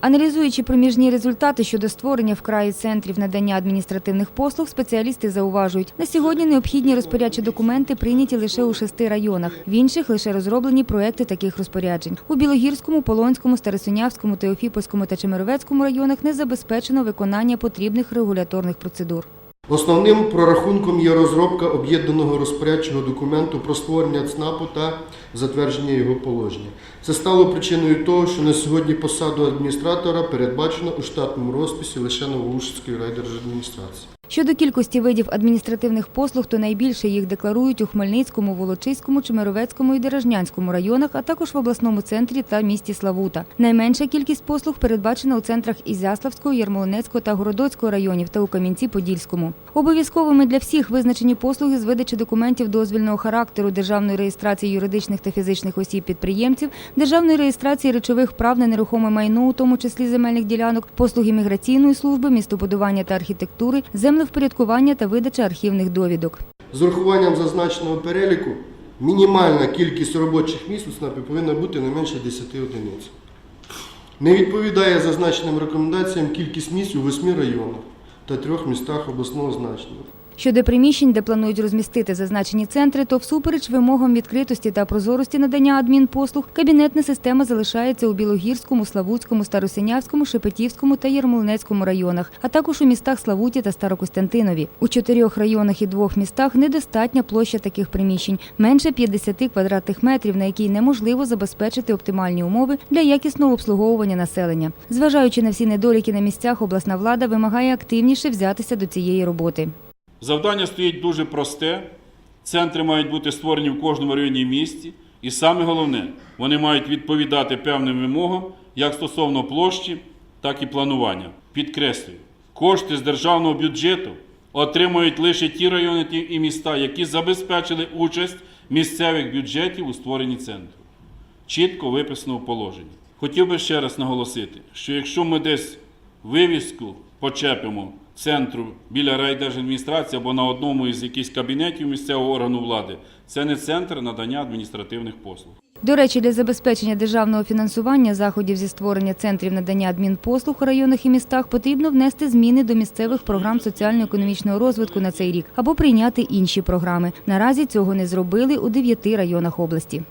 Аналізуючи проміжні результати щодо створення в краї центрів надання адміністративних послуг, спеціалісти зауважують, на сьогодні необхідні розпорядчі документи прийняті лише у шести районах. В інших лише розроблені проекти таких розпоряджень. У Білогірському, Полонському, Старосинявському, Теофіпольському та Чемеровецькому районах не забезпечено виконання потрібних регуляторних процедур. Основним прорахунком є розробка об'єднаного розпорядчого документу про створення ЦНАПу та затвердження його положення. Це стало причиною того, що на сьогодні посаду адміністратора передбачено у штатному розписі лише Новоушицької райдержадміністрації. Щодо кількості видів адміністративних послуг, то найбільше їх декларують у Хмельницькому, Волочиському, Чемеровецькому і Дережнянському районах, а також в обласному центрі та місті Славута. Найменша кількість послуг передбачена у центрах Ізяславського, Ярмолинецького та Городоцького районів та у Кам'янці-Подільському. Обов'язковими для всіх визначені послуги з видачі документів дозвільного характеру, державної реєстрації юридичних та фізичних осіб підприємців, державної реєстрації речових прав на нерухоме майно, у тому числі земельних ділянок, послуги міграційної служби, містобудування та архітектури, землевпорядкування та видача архівних довідок. З урахуванням зазначеного переліку мінімальна кількість робочих місць у ЦНАПі повинна бути не менше 10 одиниць. Не відповідає зазначеним рекомендаціям кількість місць у восьми районах та трьох містах обласного значення. Щодо приміщень, де планують розмістити зазначені центри, то всупереч вимогам відкритості та прозорості надання адмінпослуг, кабінетна система залишається у Білогірському, Славутському, Старосинявському, Шепетівському та Єрмолинецькому районах, а також у містах Славуті та Старокостянтинові. У чотирьох районах і двох містах недостатня площа таких приміщень менше 50 квадратних метрів, на якій неможливо забезпечити оптимальні умови для якісного обслуговування населення. Зважаючи на всі недоліки на місцях, обласна влада вимагає активніше взятися до цієї роботи. Завдання стоїть дуже просте. Центри мають бути створені в кожному районі і місті. І саме головне, вони мають відповідати певним вимогам як стосовно площі, так і планування. Підкреслюю, кошти з державного бюджету отримують лише ті райони і міста, які забезпечили участь місцевих бюджетів у створенні центру. Чітко виписано в положенні. Хотів би ще раз наголосити, що якщо ми десь вивіску почепимо центру біля райдержадміністрації або на одному із якихось кабінетів місцевого органу влади, це не центр надання адміністративних послуг. До речі, для забезпечення державного фінансування заходів зі створення центрів надання адмінпослуг у районах і містах потрібно внести зміни до місцевих програм соціально-економічного розвитку на цей рік або прийняти інші програми. Наразі цього не зробили у дев'яти районах області.